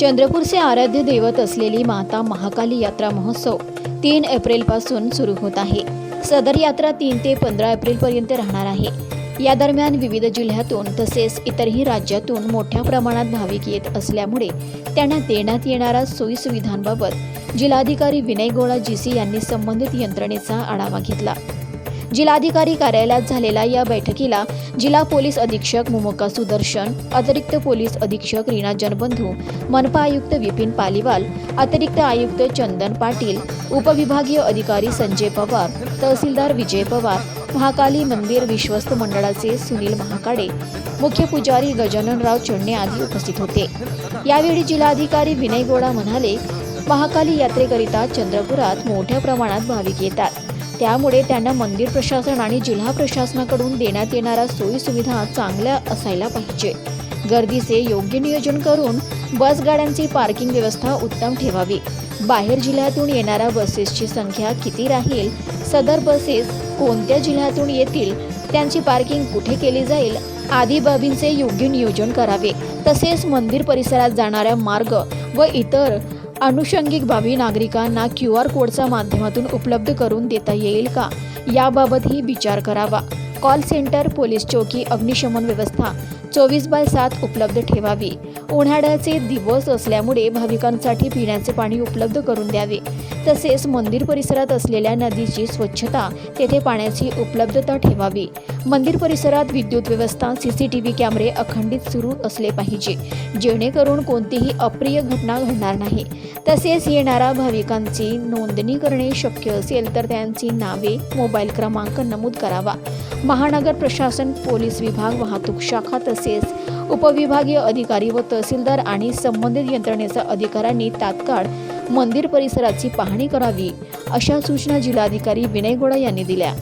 चंद्रपूरचे आराध्य दैवत असलेली माता महाकाली यात्रा महोत्सव तीन एप्रिलपासून सुरू होत आहे. सदर यात्रा तीन ते पंधरा एप्रिलपर्यंत राहणार आहे. या दरम्यान विविध जिल्ह्यातून तसेच इतरही राज्यातून मोठ्या प्रमाणात भाविक येत असल्यामुळे त्यांना देण्यात येणाऱ्या सोयीसुविधांबाबत जिल्हाधिकारी विनय गोळा जीसी यांनी संबंधित यंत्रणेचा आढावा घेतला. जिल्हाधिकारी कार्यालयात झालेल्या या बैठकीला जिल्हा पोलीस अधीक्षक मुमोका सुदर्शन अतिरिक्त पोलीस अधीक्षक रीना जनबंधू मनपा आयुक्त विपिन पालिवाल अतिरिक्त आयुक्त चंदन पाटील उपविभागीय अधिकारी संजय पवार तहसीलदार विजय पवार महाकाली मंदिर विश्वस्त मंडळाचे सुनील महाकाडे मुख्य पुजारी गजाननराव चढणे आदी उपस्थित होते. यावेळी जिल्हाधिकारी विनय गोडा म्हणाले महाकाली यात्रेकरिता चंद्रपुरात मोठ्या प्रमाणात भाविक येतात. त्यामुळे त्यांना मंदिर प्रशासन आणि जिल्हा प्रशासनाकडून देण्यात येणाऱ्या सोयी सुविधा चांगल्या असायला पाहिजे. गर्दीचे योग्य नियोजन करून बस गाड्यांची पार्किंग व्यवस्था उत्तम ठेवावी. बाहेर जिल्ह्यातून येणाऱ्या बसेसची संख्या किती राहील? सदर बसेस कोणत्या जिल्ह्यातून येतील? त्यांची पार्किंग कुठे केली जाईल? आदी बाबींचे योग्य नियोजन करावे. तसेच मंदिर परिसरात जाणाऱ्या मार्ग व इतर अनुषंगिक बाबी नागरिकांना क्यू आर कोडच्या माध्यमातून उपलब्ध करून देता येईल का? याबाबतही विचार करावा. कॉल सेंटर पोलीस चौकी अग्निशमन व्यवस्था. चोवीस बाय सात उपलब्ध ठेवावी. उन्हाळ्याचे दिवस असल्यामुळे भाविकांसाठी पिण्याचे पाणी उपलब्ध करून द्यावे. तसेच मंदिर परिसरात असलेल्या नदीची स्वच्छता तेथे पाण्याची उपलब्धता ठेवावी. मंदिर परिसरात विद्युत व्यवस्था सीसीटीव्ही कॅमेरे अखंडित सुरू असले पाहिजे. जेणेकरून कोणतीही अप्रिय घटना घडणार नाही. तसेच येणाऱ्या भाविकांची नोंदणी करणे शक्य असेल तर त्यांची नावे मोबाईल क्रमांक नमूद करावा. महानगर प्रशासन पोलीस विभाग वाहतूक शाखा तसेच उपविभागीय अधिकारी व तहसीलदार आणि संबंधित यंत्रणेच्या अधिकाऱ्यांनी तात्काळ मंदिर परिसराची पाहणी करावी अशा सूचना जिल्हाधिकारी विनय गोडा यांनी दिल्या.